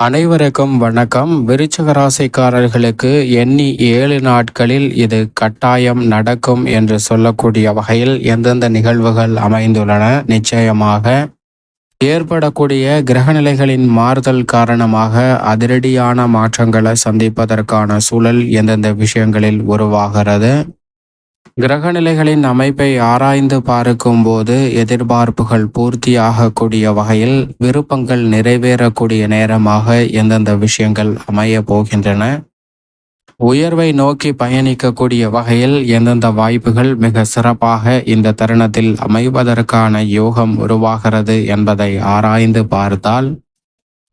அனைவருக்கும் வணக்கம். விருச்சக ராசிக்காரர்களுக்கு எண்ணி ஏழு நாட்களில் இது கட்டாயம் நடக்கும் என்று சொல்லக்கூடிய வகையில் எந்தெந்த நிகழ்வுகள் அமைந்துள்ளன? நிச்சயமாக ஏற்படக்கூடிய கிரகநிலைகளின் மாறுதல் காரணமாக அதிரடியான மாற்றங்களை சந்திப்பதற்கான சூழல் எந்தெந்த விஷயங்களில் உருவாகிறது? கிரகநிலைகளின் அமைப்பை ஆராய்ந்து பார்க்கும் போது எதிர்பார்ப்புகள் பூர்த்தியாகக்கூடிய வகையில் விருப்பங்கள் நிறைவேறக்கூடிய நேரமாக எந்தெந்த விஷயங்கள் அமைய போகின்றன உயர்வை நோக்கி பயணிக்கக்கூடிய வகையில் எந்தெந்த வாய்ப்புகள் மிக சிறப்பாக இந்த தருணத்தில் அமைவதற்கான யோகம் உருவாகிறது என்பதை ஆராய்ந்து பார்த்தால்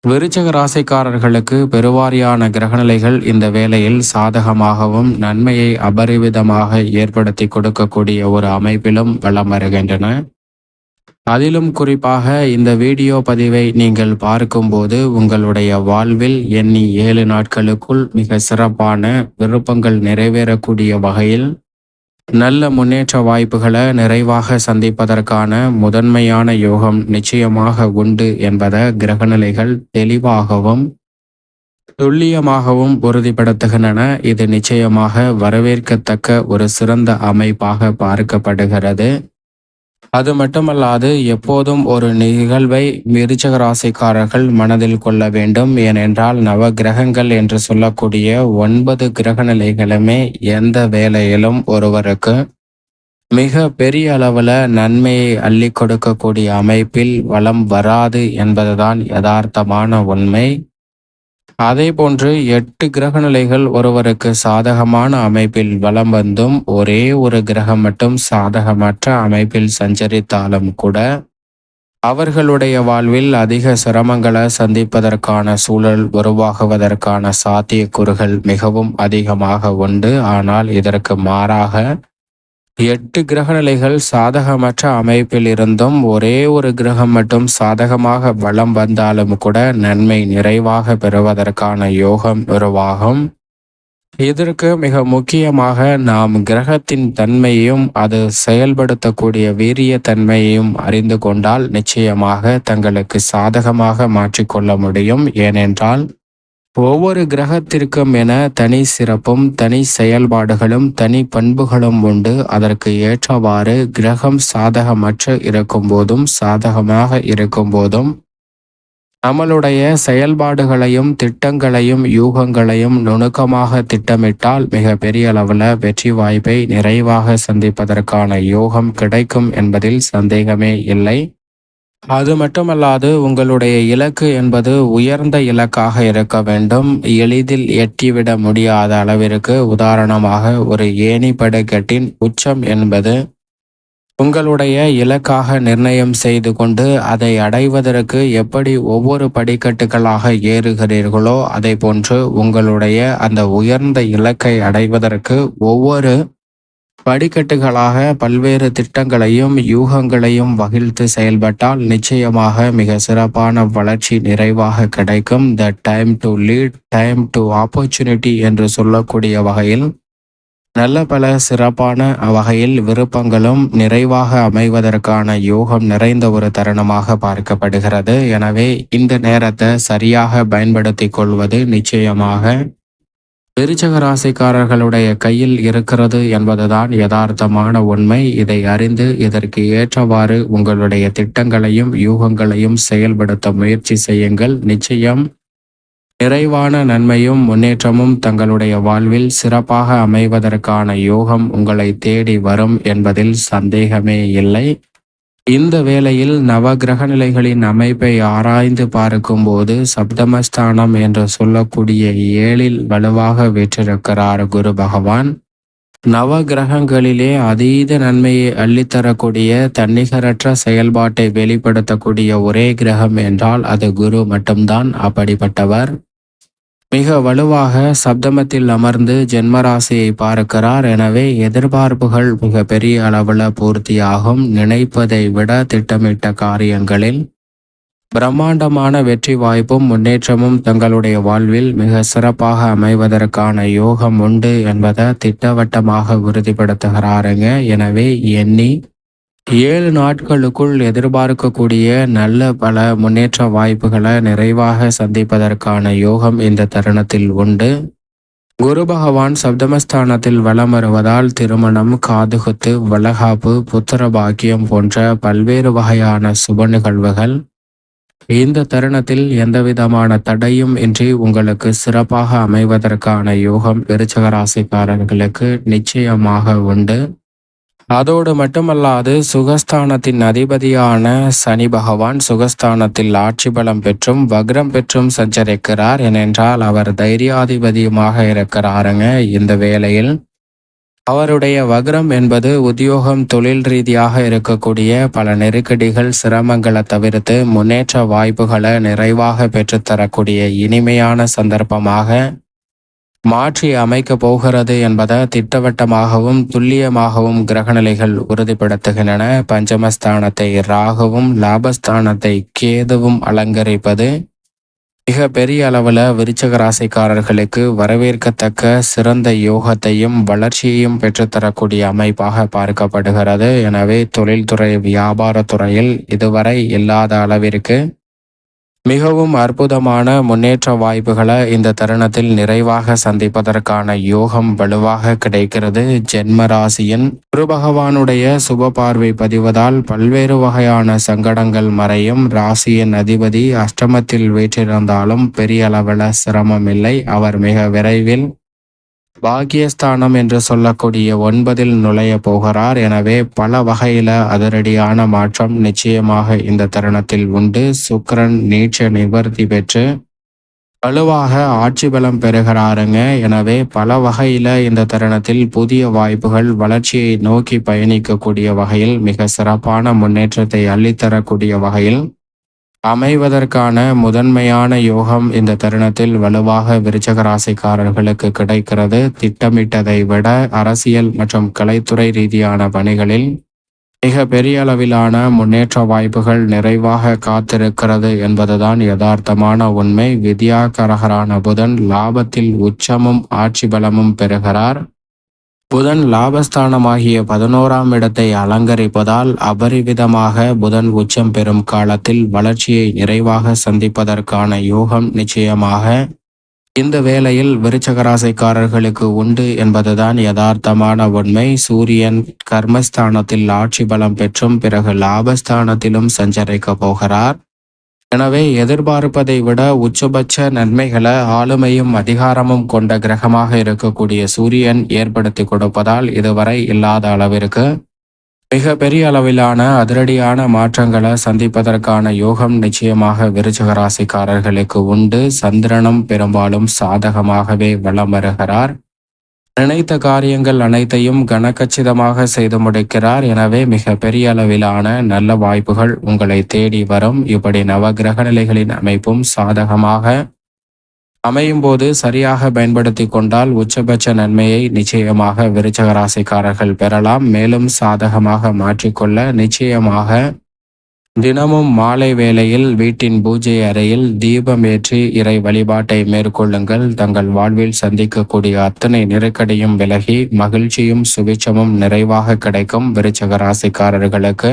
விருச்சக ராசிக்காரர்களுக்கு பெருவாரியான கிரகநிலைகள் இந்த வேளையில் சாதகமாகவும் நன்மையை அபரிவிதமாக ஏற்படுத்தி கொடுக்கக்கூடிய ஒரு அமைப்பிலும் வளம் வருகின்றன. அதிலும் குறிப்பாக இந்த வீடியோ பதிவை நீங்கள் பார்க்கும்போது உங்களுடைய வாழ்வில் எண்ணி ஏழு நாட்களுக்குள் மிக சிறப்பான விருப்பங்கள் நிறைவேறக்கூடிய வகையில் நல்ல முன்னேற்ற வாய்ப்புகளை நிறைவாக சந்திப்பதற்கான முதன்மையான யோகம் நிச்சயமாக உண்டு என்பதை கிரகநிலைகள் தெளிவாகவும் துல்லியமாகவும் உறுதிப்படுத்துகின்றன. இது நிச்சயமாக வரவேற்கத்தக்க ஒரு சிறந்த அமைப்பாக பார்க்கப்படுகிறது. அது மட்டுமல்லாது எப்போதும் ஒரு நிகழ்வை விருச்சக ராசிக்காரர்கள் மனதில் கொள்ள வேண்டும். ஏனென்றால் நவ கிரகங்கள் என்று சொல்லக்கூடிய ஒன்பது கிரக நிலைகளுமே எந்த வேலையிலும் ஒருவருக்கு மிக பெரிய அளவுல நன்மையை அள்ளி கொடுக்கக்கூடிய அமைப்பில் வளம் வராது என்பதுதான் யதார்த்தமான உண்மை. அதே போன்று எட்டு கிரக நிலைகள் ஒருவருக்கு சாதகமான அமைப்பில் வலம் வந்தும் ஒரே ஒரு கிரகம் மட்டும் சாதகமற்ற அமைப்பில் சஞ்சரித்தாலும் கூட அவர்களுடைய வாழ்வில் அதிக சிரமங்களை சந்திப்பதற்கான சூழல் உருவாகுவதற்கான சாத்தியக்கூறுகள் மிகவும் அதிகமாக உண்டு. ஆனால் இதற்கு மாறாக எட்டு கிரகநிலைகள் சாதகமற்ற அமைப்பில் இருந்தும் ஒரே ஒரு கிரகம் மட்டும் சாதகமாக வளம் வந்தாலும் கூட நன்மை நிறைவாக பெறுவதற்கான யோகம் உருவாகும். இதற்கு மிக முக்கியமாக நாம் கிரகத்தின் தன்மையையும் அது செயல்படுத்தக்கூடிய வீரிய தன்மையையும் அறிந்து கொண்டால் நிச்சயமாக தங்களுக்கு சாதகமாக மாற்றிக்கொள்ள முடியும். ஏனென்றால் ஒவ்வொரு கிரகத்திற்கும் என தனி சிறப்பும் தனி செயல்பாடுகளும் தனி பண்புகளும் உண்டு. அதற்கு ஏற்றவாறு கிரகம் சாதகமற்று இருக்கும் போதும் சாதகமாக இருக்கும் போதும் நம்மளுடைய செயல்பாடுகளையும் திட்டங்களையும் யூகங்களையும் நுணுக்கமாக திட்டமிட்டால் மிக பெரிய அளவில் வெற்றி வாய்ப்பை நிறைவாக சந்திப்பதற்கான யோகம் கிடைக்கும் என்பதில் சந்தேகமே இல்லை. அது மட்டுமல்லாது உங்களுடைய இலக்கு என்பது உயர்ந்த இலக்காக இருக்க வேண்டும். எளிதில் எட்டிவிட முடியாத அளவிற்கு உதாரணமாக ஒரு ஏணி படுகட்டின் உச்சம் என்பது உங்களுடைய இலக்காக நிர்ணயம் செய்து கொண்டு அதை அடைவதற்கு எப்படி ஒவ்வொரு படிக்கட்டுகளாக ஏறுகிறீர்களோ அதை போன்று உங்களுடைய அந்த உயர்ந்த இலக்கை அடைவதற்கு ஒவ்வொரு படிக்கட்டுகளாக பல்வேறு திட்டங்களையும் யூகங்களையும் வகிழ்த்து செயல்பட்டால் நிச்சயமாக மிக சிறப்பான வளர்ச்சி நிறைவாக கிடைக்கும். The time to lead time to opportunity என்று சொல்லக்கூடிய வகையில் நல்ல பல சிறப்பான வகையில் விருப்பங்களும் நிறைவாக அமைவதற்கான யோகம் நிறைந்த ஒரு தருணமாக பார்க்கப்படுகிறது. எனவே இந்த நேரத்தை சரியாக பயன்படுத்தி கொள்வது நிச்சயமாக விருச்சக ராசிக்காரர்களுடைய கையில் இருக்கிறது என்பதுதான் யதார்த்தமான உண்மை. இதை அறிந்து இதற்கு ஏற்றவாறு உங்களுடைய திட்டங்களையும் யூகங்களையும் செயல்படுத்த முயற்சி செய்யுங்கள். நிச்சயம் நிறைவான நன்மையும் முன்னேற்றமும் தங்களுடைய வாழ்வில் சிறப்பாக அமைவதற்கான யோகம் உங்களை தேடி வரும் என்பதில் சந்தேகமே இல்லை. இந்த வேளையில் நவகிரக நிலைகளின் அமைப்பை ஆராய்ந்து பார்க்கும்போது சப்தமஸ்தானம் என்று சொல்லக்கூடிய ஏழில் வலுவாக வெற்றிருக்கிறார் குரு பகவான். நவ கிரகங்களிலே அதீத நன்மையை அள்ளித்தரக்கூடிய தன்னிகரற்ற செயல்பாட்டை வெளிப்படுத்தக்கூடிய ஒரே கிரகம் என்றால் அது குரு மட்டும்தான். அப்படிப்பட்டவர் மிக வலுவாக சப்தமத்தில் அமர்ந்து ஜென்மராசியை பார்க்கிறார். எனவே எதிர்பார்ப்புகள் மிக பெரிய அளவில் பூர்த்தியாகும். நினைப்பதை விட திட்டமிட்ட காரியங்களில் பிரம்மாண்டமான வெற்றி வாய்ப்பும் முன்னேற்றமும் தங்களுடைய வாழ்வில் மிக சிறப்பாக அமைவதற்கான யோகம் உண்டு என்பதை திட்டவட்டமாக உறுதிப்படுத்துகிறாருங்க. எனவே எண்ணி ஏழு நாட்களுக்குள் எதிர்பார்க்கக்கூடிய நல்ல பல முன்னேற்ற வாய்ப்புகளை நிறைவாக சந்திப்பதற்கான யோகம் இந்த தருணத்தில் உண்டு. குரு பகவான் சப்தமஸ்தானத்தில் வலம் வருவதால் திருமணம் காதுகுத்து வளகாப்பு புத்திர பாக்கியம் போன்ற பல்வேறு வகையான சுப நிகழ்வுகள். இந்த தருணத்தில் எந்தவிதமான தடையும் இன்றி உங்களுக்கு சிறப்பாக அமைவதற்கான யோகம் விருச்சக ராசிக்காரர்களுக்கு நிச்சயமாக உண்டு. அதோடு மட்டுமல்லாது சுகஸ்தானத்தின் அதிபதியான சனி பகவான் சுகஸ்தானத்தில் ஆட்சி பலம் பெற்றும் வக்ரம் பெற்றும் சஞ்சரிக்கிறார் ஏனென்றால் அவர் தைரியாதிபதியுமாக இருக்கிறாருங்க இந்த வேளையில். அவருடைய வக்ரம் என்பது உத்தியோகம் தொழில் ரீதியாக இருக்கக்கூடிய பல நெருக்கடிகள் சிரமங்களை தவிர்த்து முன்னேற்ற வாய்ப்புகளை நிறைவாக பெற்றுத்தரக்கூடிய இனிமையான சந்தர்ப்பமாக மாற்றி அமைக்க போகிறது என்பதை திட்டவட்டமாகவும் துல்லியமாகவும் கிரகநிலைகள் உறுதிப்படுத்துகின்றன. பஞ்சமஸ்தானத்தை ராகவும் லாபஸ்தானத்தை கேதுவும் அலங்கரிப்பது மிக பெரிய அளவில் விருச்சக ராசிக்காரர்களுக்கு வரவேற்கத்தக்க சிறந்த யோகத்தையும் வளர்ச்சியையும் பெற்றுத்தரக்கூடிய அமைப்பாக பார்க்கப்படுகிறது. எனவே தொழில்துறை வியாபாரத்துறையில் இதுவரை இல்லாத அளவிற்கு மிகவும் அற்புதமான முன்னேற்ற வாய்ப்புகளை இந்த தருணத்தில் நிறைவாக சந்திப்பதற்கான யோகம் வலுவாக கிடைக்கிறது. ஜென்ம ராசியின் குரு பகவானுடைய சுப பார்வை பதிவதால் பல்வேறு வகையான சங்கடங்கள் மறையும். ராசியின் அதிபதி அஷ்டமத்தில் வீற்றிருந்தாலும் பெரிய அளவில் சிரமம் இல்லை அவர் மிக விரைவில் பாக்கியஸ்தானம் என்று சொல்லக்கூடிய ஒன்பதில் நுழைய போகிறார். எனவே பல வகையில அதிரடியான மாற்றம் நிச்சயமாக இந்த தருணத்தில் உண்டு. சுக்கரன் நீச்ச நிவர்த்தி பெற்று வலுவாக ஆட்சி பலம் பெறுகிறாருங்க. எனவே பல வகையில இந்த தருணத்தில் புதிய வாய்ப்புகள் வளர்ச்சியை நோக்கி பயணிக்கக்கூடிய வகையில் மிக சிறப்பான முன்னேற்றத்தை அள்ளித்தரக்கூடிய வகையில் அமைவதற்கான முதன்மையான யோகம் இந்த தருணத்தில் வலுவாக விருச்சக ராசிக்காரர்களுக்கு கிடைக்கிறது. திட்டமிட்டதை விட அரசியல் மற்றும் கலைத்துறை ரீதியான பணிகளில் மிக பெரிய அளவிலான முன்னேற்ற வாய்ப்புகள் நிறைவாக காத்திருக்கிறது என்பதுதான் யதார்த்தமான உண்மை. வித்யாகரகரான புதன் லாபத்தில் உச்சமும் ஆட்சி பலமும் பெறுகிறார். புதன் லாபஸ்தானமாகிய பதினோராம் இடத்தை அலங்கரிப்பதால் அபரிவிதமாக புதன் உச்சம் பெறும் காலத்தில் வளர்ச்சியை நிறைவாக சந்திப்பதற்கான யோகம் நிச்சயமாக இந்த வேளையில் விருச்சகராசைக்காரர்களுக்கு உண்டு என்பதுதான் யதார்த்தமான உண்மை. சூரியன் கர்மஸ்தானத்தில் ஆட்சி பலம் பெற்றும் பிறகு லாபஸ்தானத்திலும் சஞ்சரிக்க போகிறார். எனவே எதிர்பார்ப்பதை விட உச்சபட்ச நன்மைகளை ஆளுமையும் அதிகாரமும் கொண்ட கிரகமாக இருக்கக்கூடிய சூரியன் ஏற்படுத்தி கொடுப்பதால் இதுவரை இல்லாத அளவிற்கு மிக பெரிய அளவிலான அதிரடியான மாற்றங்களை சந்திப்பதற்கான யோகம் நிச்சயமாக விருச்சக ராசிக்காரர்களுக்கு உண்டு. சந்திரனும் பெரும்பாலும் சாதகமாகவே வளம் வருகிறார். நினைத்த காரியங்கள் அனைத்தையும் கனக்கச்சிதமாக செய்து முடிக்கிறார். எனவே மிக பெரிய அளவிலான நல்ல வாய்ப்புகள் உங்களை தேடி வரும். இப்படி நவகிரக நிலைகளின் அமைப்பும் சாதகமாக அமையும் போது சரியாக பயன்படுத்தி கொண்டால் உச்சபட்ச நன்மையை நிச்சயமாக விருச்சக ராசிக்காரர்கள் பெறலாம். மேலும் சாதகமாக மாற்றிக்கொள்ள நிச்சயமாக தினமும் மாலை வேளையில் வீட்டின் பூஜை அறையில் தீபம் ஏற்றி இறை வழிபாட்டை மேற்கொள்ளுங்கள். தங்கள் வாழ்வில் சந்திக்கக்கூடிய அத்தனை நெருக்கடியும் விலகி மகிழ்ச்சியும் சுபிச்சமும் நிறைவாக கிடைக்கும் விருச்சக ராசிக்காரர்களுக்கு.